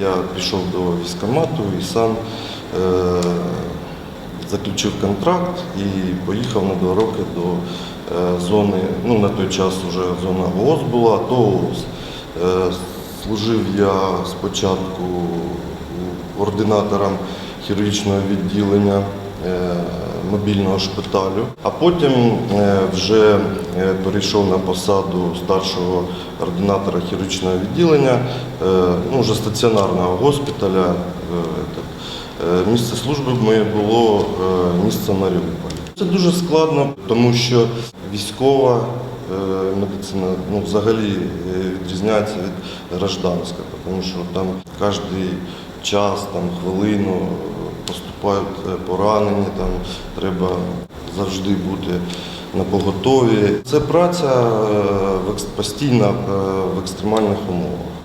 Я пішов до військкомату і сам е, заключив контракт і поїхав на два роки до е, зони, ну на той час вже зона ООС була, то ООС. Е, служив я спочатку ординатором хірургічного відділення е, мобільного шпиталю, а потім е, вже е, перейшов на посаду старшого ординатора хірургічного відділення, е, ну, вже стаціонарного госпіталя. Місце служби моє було місце Маріуполь. Це дуже складно, тому що військова медицина ну, взагалі відрізняється від гражданської, тому що там кожен час, там, хвилину поступають е, поранені, там треба завжди бути на поготові. Це праця е, постійна е, в екстремальних умовах.